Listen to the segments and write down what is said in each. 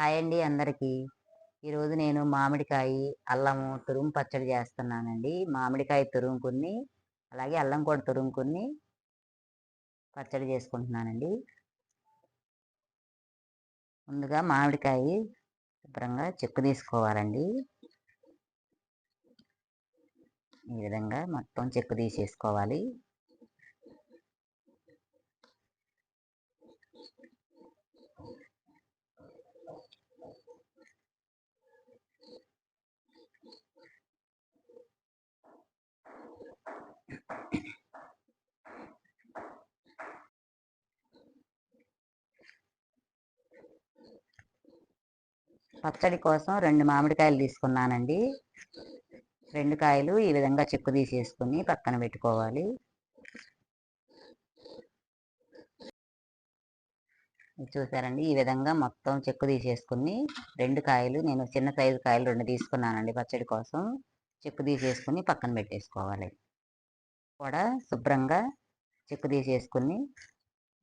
Hi అండి అందరికీ. ఈరోజు నేను మామిడికాయ అల్లము తురుము పచ్చడి చేస్తున్నానండి. మామిడికాయ తురుముకుని అలాగే అల్లం కూడా తురుముకుని పచ్చడి చేసుకుంటున్నానండి. ముందుగా మామిడికాయ శుభ్రంగా చెక్కు తీసుకోవాలండి. ఈ విధంగా మొత్తం చెక్కు తీసేసుకోవాలి. పచ్చడి కోసం రెండు మామిడికాయలు తీసుకున్నానండి. రెండు కాయలు ఈ విధంగా చెక్కు తీసేసుకుని పక్కన పెట్టుకోవాలి. చూసారండి ఈ విధంగా మొత్తం చెక్కు తీసేసుకుని రెండు కాయలు నేను చిన్న సైజు కాయలు రెండు తీసుకున్నానండి పచ్చడి కోసం. చెక్కు తీసేసుకుని పక్కన పెట్టేసుకోవాలి. కూడా శుభ్రంగా చెక్కు తీసేసుకుని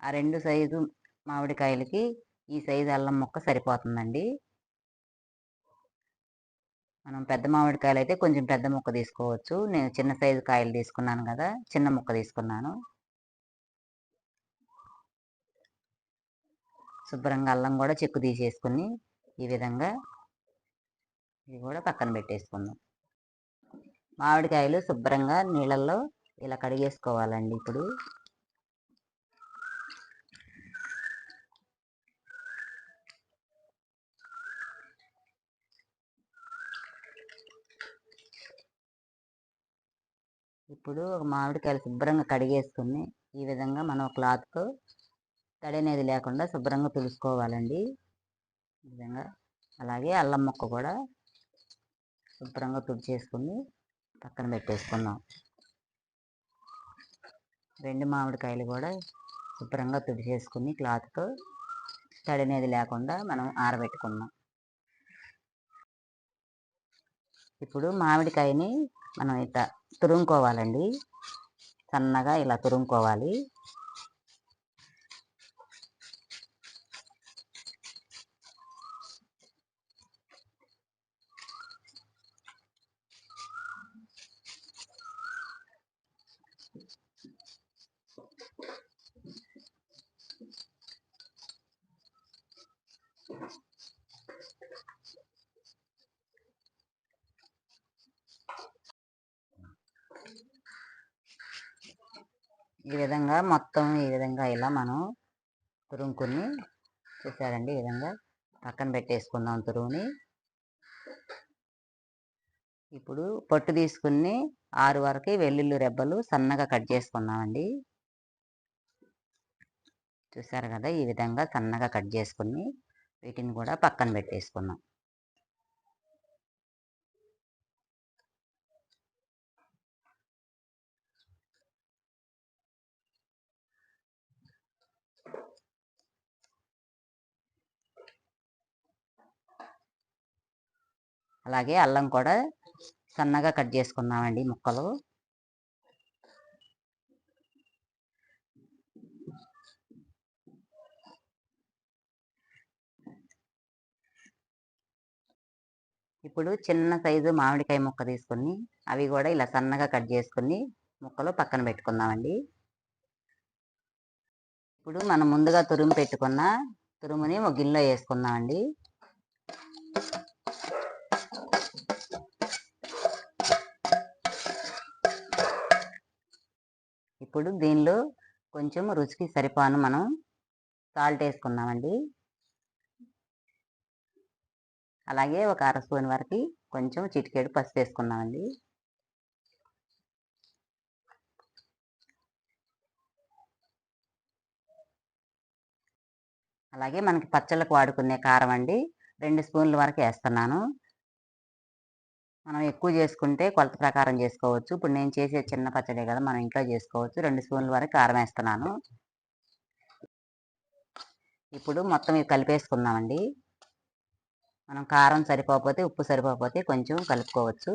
ఆ రెండు సైజు మామిడికాయలకి ఈ సైజు అల్లం ముక్క సరిపోతుందండి. మనం పెద్ద మామిడికాయలు అయితే కొంచెం పెద్ద ముక్క తీసుకోవచ్చు. నేను చిన్న సైజు కాయలు తీసుకున్నాను కదా చిన్న ముక్క తీసుకున్నాను. శుభ్రంగా అల్లం కూడా చెక్కు తీసేసుకుని ఈ విధంగా ఇది కూడా పక్కన పెట్టేసుకుందాం. మామిడికాయలు శుభ్రంగా నీళ్ళల్లో ఇలా కడిగేసుకోవాలండి ఇప్పుడు. ఇప్పుడు ఒక మామిడికాయలు శుభ్రంగా కడిగేసుకుని ఈ విధంగా మనం క్లాత్తో తడి అనేది లేకుండా శుభ్రంగా తులుసుకోవాలండి ఈ విధంగా అలాగే అల్లం ముక్క కూడా శుభ్రంగా తుడిచేసుకుని పక్కన పెట్టేసుకుందాం. రెండు మామిడికాయలు కూడా శుభ్రంగా తుడిచేసుకుని క్లాత్తో తడి అనేది లేకుండా మనం ఆరబెట్టుకుందాం. ఇప్పుడు మామిడికాయని మనం ఇట్లా తురుముకోవాలండి. సన్నగా ఇలా తురుముకోవాలి. ఈ విధంగా మొత్తం ఈ విధంగా ఇలా మనం తురుముకుని చూసారండి ఈ విధంగా. పక్కన పెట్టేసుకుందాం తురుముని. ఇప్పుడు పొట్టు తీసుకుని ఆరు వరకు వెల్లుల్లి రెబ్బలు సన్నగా కట్ చేసుకున్నామండి చూసారు కదా ఈ విధంగా సన్నగా కట్ చేసుకుని వీటిని కూడా పక్కన పెట్టేసుకున్నాం అలాగే అల్లం కూడా సన్నగా కట్ చేసుకున్నామండి ముక్కలు. ఇప్పుడు చిన్న సైజు మామిడికాయ ముక్క తీసుకుని అవి కూడా ఇలా సన్నగా కట్ చేసుకుని ముక్కలు పక్కన పెట్టుకుందామండి. ఇప్పుడు మనం ముందుగా తురుము పెట్టుకున్న తురుముని ఒక గిన్నెలో వేసుకుందామండి. ఇప్పుడు దీనిలో కొంచెం రుచికి సరిపాను మనం. సాల్ట్ వేసుకున్నామండి అలాగే ఒక అర స్పూన్ వరకు కొంచెం చిటికేడు పసుపు వేసుకున్నామండి అలాగే మనకి పచ్చళ్ళకు వాడుకునే కారం అండి. రెండు స్పూన్ల వరకు వేస్తున్నాను. మనం ఎక్కువ చేసుకుంటే కొలత ప్రకారం చేసుకోవచ్చు. ఇప్పుడు నేను చేసే చిన్న పచ్చడే కదా మనం ఇంట్లో చేసుకోవచ్చు. రెండు స్పూన్ల వరకు కారం వేస్తున్నాను. ఇప్పుడు మొత్తం ఇవి కలిపేసుకుందామండి. మనం కారం సరిపోకపోతే ఉప్పు సరిపోకపోతే కొంచెం కలుపుకోవచ్చు.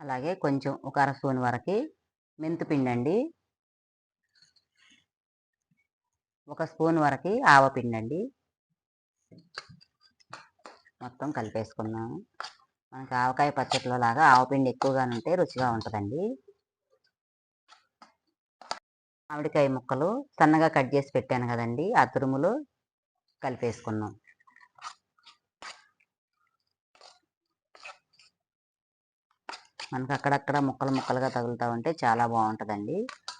అలాగే కొంచెం ఒక అర స్పూన్ వరకు మెంతిపిండి అండి ఒక స్పూన్ వరకు ఆవపిండి అండి మొత్తం కలిపేసుకుందాం. మనకి ఆవకాయ పచ్చట్లో లాగా ఆవపిండి ఎక్కువగా ఉంటే రుచిగా ఉంటుందండి. మామిడికాయ ముక్కలు సన్నగా కట్ చేసి పెట్టాను కదండి ఆ తురుములు కలిపేసుకున్నాం మనకు అక్కడక్కడ ముక్కలు ముక్కలుగా తగులుతూ ఉంటే చాలా బాగుంటుందండి.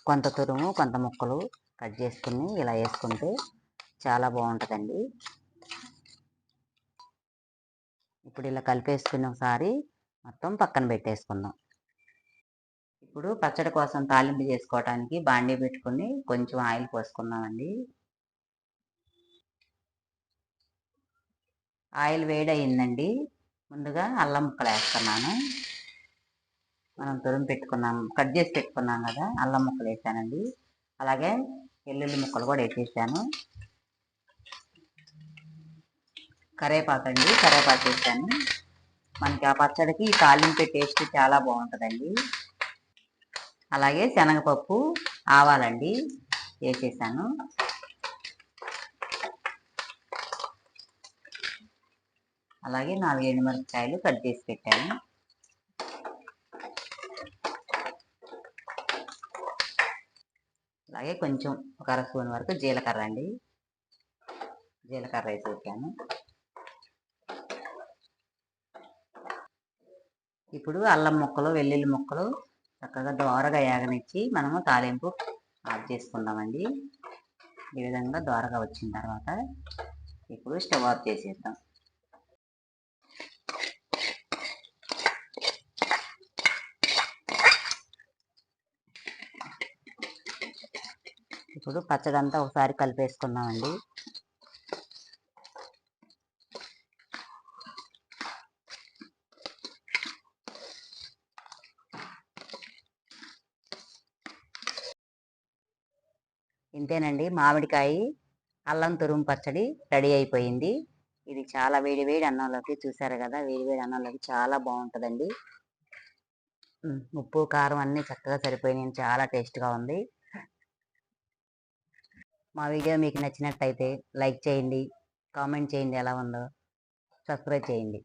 కొంత తురుము కొంత ముక్కలు కట్ చేసుకుని ఇలా వేసుకుంటే చాలా బాగుంటుందండి. ఇప్పుడు ఇలా కలిపేసుకుని ఒకసారి మొత్తం పక్కన పెట్టేసుకుందాం. ఇప్పుడు పచ్చడి కోసం తాలింపు చేసుకోవడానికి బాండీ పెట్టుకుని కొంచెం ఆయిల్ పోసుకుందామండి. ఆయిల్ వేడి అయిందండి ముందుగా అల్లం ముక్కలు వేస్తున్నాను. మనం తురుము పెట్టుకున్నాం కట్ చేసి పెట్టుకున్నాం కదా అల్లం ముక్కలు వేసానండి. అలాగే వెల్లుల్లి ముక్కలు కూడా వేసేసాను. కరేపాకు అండి కరేపాకు వేసాను. మనకి ఆ పచ్చడికి తాలింపే టేస్ట్ చాలా బాగుంటుందండి. అలాగే శనగపప్పు ఆవాలండి వేసేసాను. అలాగే నాలుగు ఎండుమిరపకాయలు కట్ చేసి పెట్టాను. అలాగే కొంచెం ఒక అర స్పూన్ వరకు జీలకర్ర అండి. జీలకర్ర వేసి పెట్టాను ఇప్పుడు అల్లం ముక్కలు వెల్లుల్లి ముక్కలు చక్కగా దోరగా యాగనిచ్చి మనము తాలింపు ఆఫ్ చేసుకుందామండి. ఈ విధంగా దోరగా వచ్చిన తర్వాత ఇప్పుడు స్టవ్ ఆఫ్ చేసేద్దాం. ఇప్పుడు పచ్చడంతా ఒకసారి కలిపేసుకున్నామండి ఇంతేనండి మామిడికాయ అల్లం తురుము పచ్చడి రెడీ అయిపోయింది. ఇది చాలా వేడి వేడి అన్నంలోకి చూసారు కదా వేడి వేడి అన్నంలోకి చాలా బాగుంటుందండి. ఉప్పు కారం అన్నీ చక్కగా సరిపోయినాయి చాలా టేస్ట్గా ఉంది. మా వీడియో మీకు నచ్చినట్టయితే లైక్ చేయండి కామెంట్ చేయండి ఎలా ఉందో సబ్స్క్రైబ్ చేయండి.